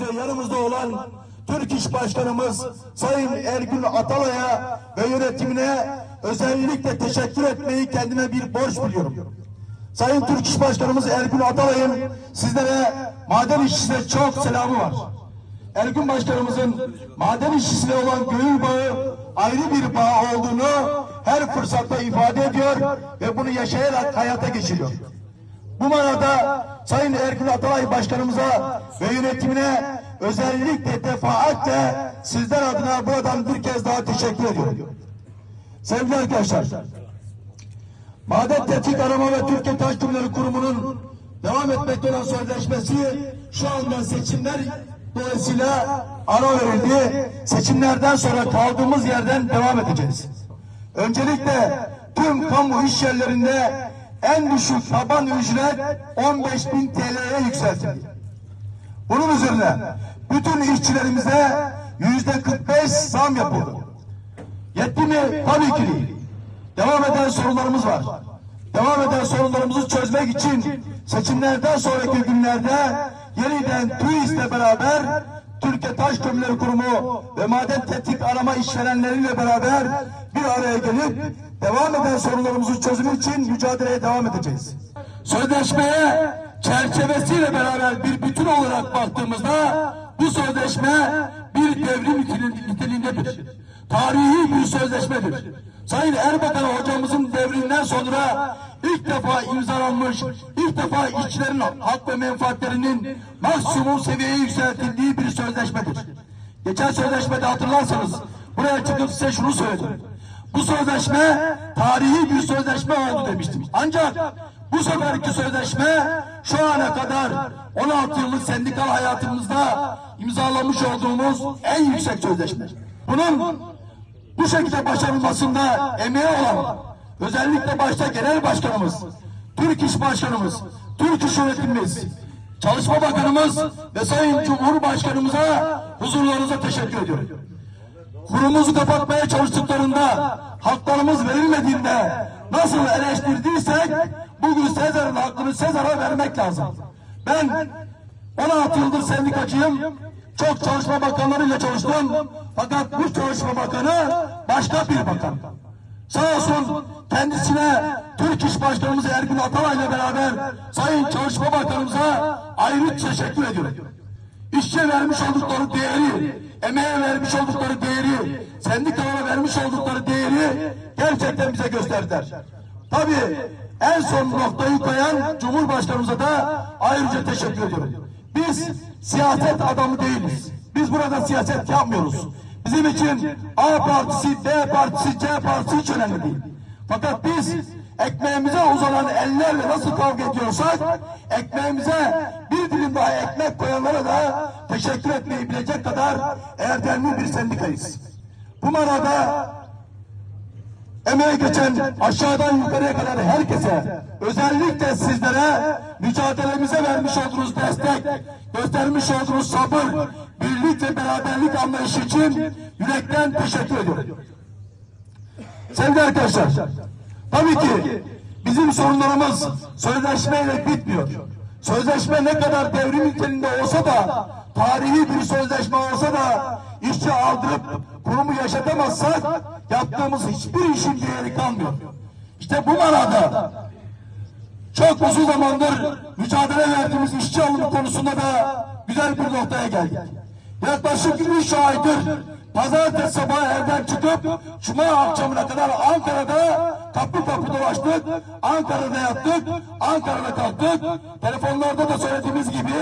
günümüzde yanımızda olan Türk İş Başkanımız Sayın Ergün Atalay'a ve yönetimine özellikle teşekkür etmeyi kendime bir borç biliyorum. Sayın Türk İş Başkanımız Ergün Atalay'ın sizlere maden işçisine çok selamı var. Ergün Başkanımızın maden işçisiyle olan gönül bağı ayrı bir bağ olduğunu her fırsatta ifade ediyor ve bunu yaşayarak hayata geçiriyor. Bu manada Sayın Ergün Atalay Başkanımıza ve yönetimine özellikle defaatle sizler adına buradan bir kez daha teşekkür ediyorum. Sevgili arkadaşlar, Maden Tetkik Arama ve Türkiye Taş Kumları Kurumu'nun devam etmekte olan sözleşmesi şu anda seçimler dolayısıyla ara verildi. Seçimlerden sonra kaldığımız yerden devam edeceğiz. Öncelikle tüm kamu iş yerlerinde en düşük taban ücret 15 bin TL'ye yükseltildi. Bunun üzerine bütün işçilerimize yüzde 45 zam yapıldı. Yetti mi? Tabii ki değil. Devam eden sorunlarımız var. Devam eden sorunlarımızı çözmek için seçimlerden sonraki günlerde yeniden TÜİS'le beraber Türkiye Taş Kömürleri Kurumu ve maden tetkik arama işverenleriyle beraber bir araya gelip devam eden sorunlarımızın çözümü için mücadeleye devam edeceğiz. Sözleşmeye çerçevesiyle beraber bir bütün olarak baktığımızda bu sözleşme bir devrim niteliğindedir. Tarihi bir sözleşmedir. Sayın Erbakan hocamızın devrinden sonra ilk defa imzalanmış, ilk defa işçilerin hak ve menfaatlerinin maksimum seviyeye yükseltildiği bir sözleşmedir. Geçen sözleşmede hatırlarsanız buraya çıkıp size şunu söyledim. Bu sözleşme tarihi bir sözleşme oldu demiştim. Ancak bu seferki sözleşme şu ana kadar 16 yıllık sendikal hayatımızda imzalamış olduğumuz en yüksek sözleşme. Bunun bu şekilde başarılmasında emeği olan özellikle başta genel başkanımız, Türk İş Başkanımız, Türk İş Yönetimimiz, Çalışma Bakanımız ve Sayın Cumhurbaşkanımıza huzurlarınıza teşekkür ediyorum. Kurumuzu kapatmaya çalıştıklarında, haklarımız verilmediğinde nasıl eleştirdiysek bugün Sezar'ın hakkını Sezar'a vermek lazım. Ben 16 yıldır sendikacıyım. Çok çalışma bakanlarıyla çalıştım. Fakat bu çalışma bakanı başka bir bakan. Sağ olsun kendisine Türk İş Başkanımız Ergun Atalay'la beraber Sayın Çalışma Bakanımıza ayrı teşekkür ediyorum. İşçiye vermiş oldukları değeri, emeğe vermiş oldukları değeri, sendikalara vermiş oldukları değeri gerçekten bize gösterdiler. Tabii en son noktayı koyan Cumhurbaşkanımıza da ayrıca teşekkür ediyorum. Biz siyaset adamı değiliz. Biz burada siyaset yapmıyoruz. Bizim için A partisi, B partisi, C partisi hiç önemli değil. Fakat biz ekmeğimize uzanan ellerle nasıl kavga ediyorsak ekmeğimize bir dilim daha ekmek koyanlara da teşekkür etmeyi bilecek kadar erdemli bir sendikayız. Bu manada emeğe geçen aşağıdan yukarıya kadar herkese özellikle sizlere mücadelemize vermiş olduğunuz destek, göstermiş olduğunuz sabır, birlik ve beraberlik anlayışı için yürekten teşekkür ediyorum. Sevgili arkadaşlar, tabii ki bizim sorunlarımız sözleşmeyle bitmiyor. Sözleşme ne kadar devrim niteliğinde olsa da, tarihi bir sözleşme olsa da işçi aldırıp kurumu yaşatamazsak yaptığımız hiçbir işin değeri kalmıyor. İşte bu manada çok uzun zamandır mücadele verdiğimiz işçi alımı konusunda da güzel bir noktaya geldik. Yaklaşık üç aydır pazartesi sabahı evden çıkıp cuma akşamına kadar Ankara'da kapı kapı dolaştık. Ankara'da yattık, Ankara'da kalktık. Telefonlarda da söylediğimiz gibi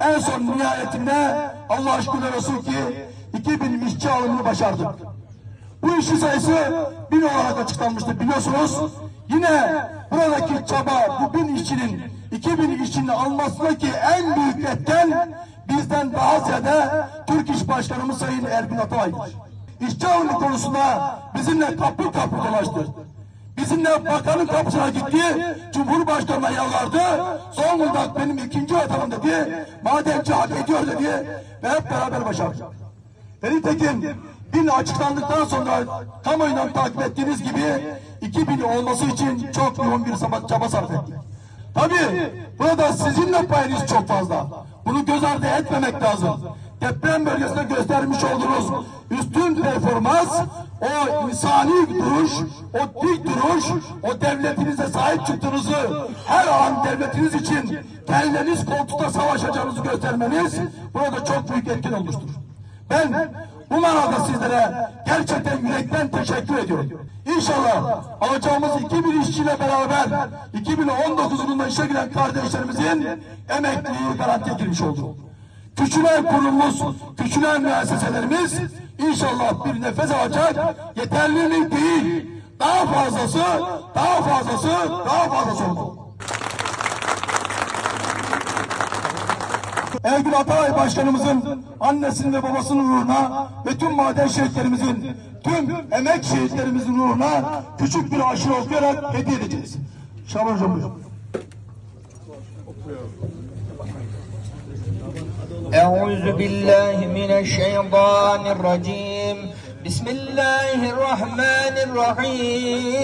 en son nihayetinde Allah aşkına olsun ki 2000 işçi alımını başardık. Bu işçi sayısı bin olarak açıklanmıştır biliyorsunuz. Yine buradaki çaba bu bin işçinin 2000 işçinin almasındaki en büyük etken bizden daha ziyade Türk İş Başkanımız Sayın Ergün Atalay'dır. İşçi alımı konusunda bizimle kapı kapı dolaştı. Bizimle bakanın kapısına gitti, Cumhurbaşkanı'na yalvardı. Zonguldak benim ikinci vatanım dedi, madenci hak ediyor dedi ve hep beraber başardık. Nitekim bin açıklandıktan sonra kamuoyundan takip ettiğiniz gibi 2000 olması için çok yoğun bir çaba, sarf ettik. Tabii burada sizin de payınız çok fazla. Bunu göz ardı etmemek lazım. Deprem bölgesinde göstermiş olduğunuz üstün performans, o insani duruş, o dik duruş, o devletinize sahip çıktığınızı, her an devletiniz için kendiniz koltukta savaşacağınızı göstermeniz burada çok büyük etkin olmuştur. Ben bu manada sizlere gerçekten yürekten teşekkür ediyorum. İnşallah alacağımız 2000 işçiyle beraber 2019 yılında işe giren kardeşlerimizin emekliliği garantiye girmiş oldu. Küçülen kurumumuz, küçülen müesseselerimiz inşallah bir nefes alacak yeterlilik değil. Daha fazlası, daha fazlası, daha fazlası oldu. Ergün Atalay Başkanımızın annesinin ve babasının uğruna ve tüm maden şehitlerimizin, tüm emek şehitlerimizin uğruna küçük bir aşırı okuyarak hediye edeceğiz. Şaban Hocam buyurun. أعوذ بالله من الشيطان الرجيم بسم الله الرحمن الرحيم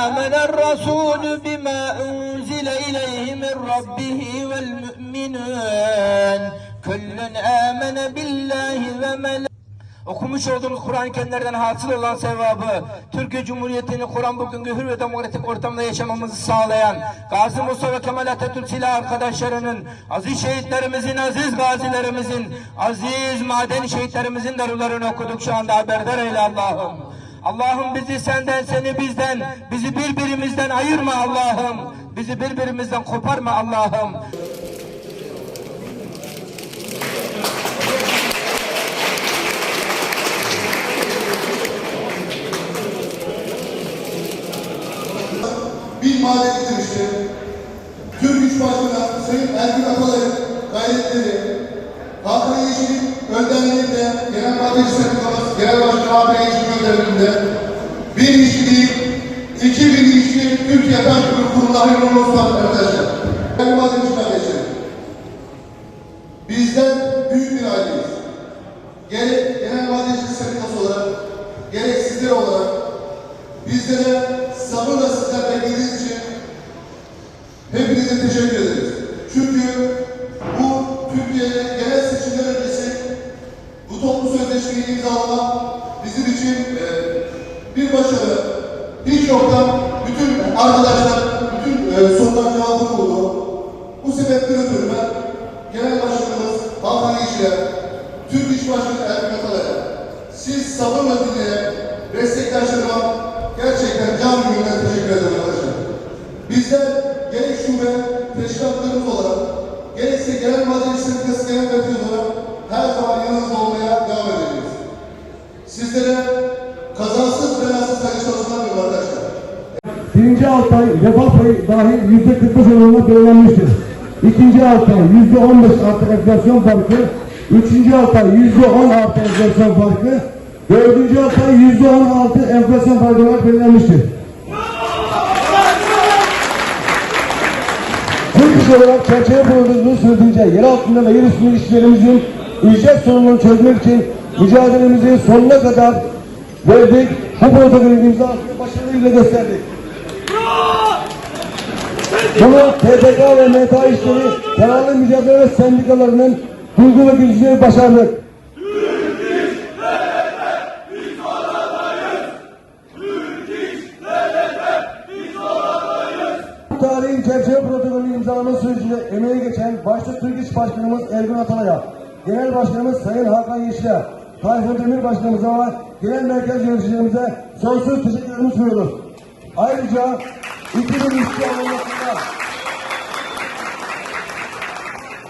آمن الرسول بما أنزل إليه من ربه والمؤمنون كل آمن بالله وملائكته Okumuş olduğunuz Kur'an-ı Kerimlerden hasıl olan sevabı, Türkiye Cumhuriyeti'ni kuran bugünkü hür ve demokratik ortamda yaşamamızı sağlayan, Gazi Mustafa Kemal Atatürk silah arkadaşlarının, aziz şehitlerimizin, aziz gazilerimizin, aziz maden şehitlerimizin de ruhlarını okuduk şu anda haberdar eyle Allah'ım. Allah'ım bizi senden, seni bizden, bizi birbirimizden ayırma Allah'ım. Bizi birbirimizden koparma Allah'ım. bir maden girişi, Türk İş Başkanı Sayın Ergün Atalay'ın gayretleri, Hakan Yeşil'in önderliğinde, Genel Sendikası Genel Başkanı Hakan Yeşil'in önderliğinde bir işçi değil, iki bin işçi Türkiye Taş Kömür Kurulu'na hayırlı olsun arkadaşlar. Genel Madenci kardeşlerim, bizden büyük bir aileyiz. Gerek Genel Madenci Sendikası olarak, gerek sizler olarak bizlere sabırla sizler beklediğiniz için hepinize teşekkür ederiz. Çünkü bu Türkiye'de genel seçimler öncesi bu toplu sözleşmeyi imzalamak bizim için e, bir başarı. Hiç yoktan bütün arkadaşlar, bütün e, sorular cevabını buldu. Bu sebepten ötürü ben Genel Başkanımız Hakan Yeşil'e, Türk Erkin Atalay'a, siz sabırla dinleyen destektaşlarıma gerçekten can gönülden teşekkür ederim arkadaşlar. Bizler gerek şube teşkilatlarımız olarak, gerekse genel madenci sendikası genel merkezi olarak her zaman yanınızda olmaya devam edeceğiz. Sizlere kazasız belasız hayırlı çalışmalar diliyorum arkadaşlar. Birinci altı ay refah payı dahil yüzde 45 oranında belirlenmiştir. İkinci altı ay yüzde 15 artı enflasyon farkı, üçüncü altı ay yüzde 10 artı enflasyon farkı, dördüncü altı ay yüzde 16 enflasyon farkı olarak belirlenmiştir. İş olarak çerçeve programımızın sürdüğünce yer altında ve yer üstünde işçilerimizin ücret sorununu çözmek için mücadelemizi sonuna kadar verdik. Bu protokolün imzasını başarıyla gösterdik. Bunu TTK ve MTA işleri kararlı mücadele sendikalarının duygu ve gücünü başardık. Tarihin çerçeve protokolü imzalama sürecinde emeği geçen başta Türk İş Başkanımız Ergun Atalay'a, Genel Başkanımız Sayın Hakan Yeşil'e, Tayfun Demir Başkanımıza ve Genel Merkez Yöneticilerimize sonsuz teşekkürlerimi sunuyoruz. Ayrıca 2000 işçi alınmasında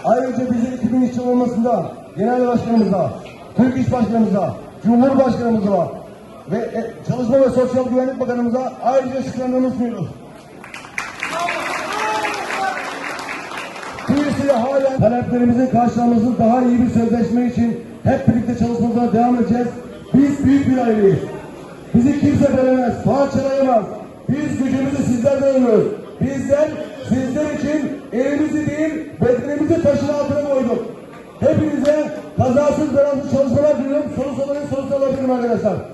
Ayrıca bize 2000 işçi olmasında Genel Başkanımıza, Türk İş Başkanımıza, Cumhurbaşkanımıza ve e, Çalışma ve Sosyal Güvenlik Bakanımıza ayrıca şükranlarımı sunuyoruz. Dolayısıyla hala taleplerimizin karşılanması daha iyi bir sözleşme için hep birlikte çalışmalara devam edeceğiz. Biz büyük bir aileyiz. Bizi kimse bölemez, parçalayamaz. Biz gücümüzü sizlerden alıyoruz. Bizler sizler için elimizi değil, bedenimizi taşın altına koyduk. Hepinize kazasız belasız çalışmalar diliyorum. Soru soruları soru sorabilirim arkadaşlar.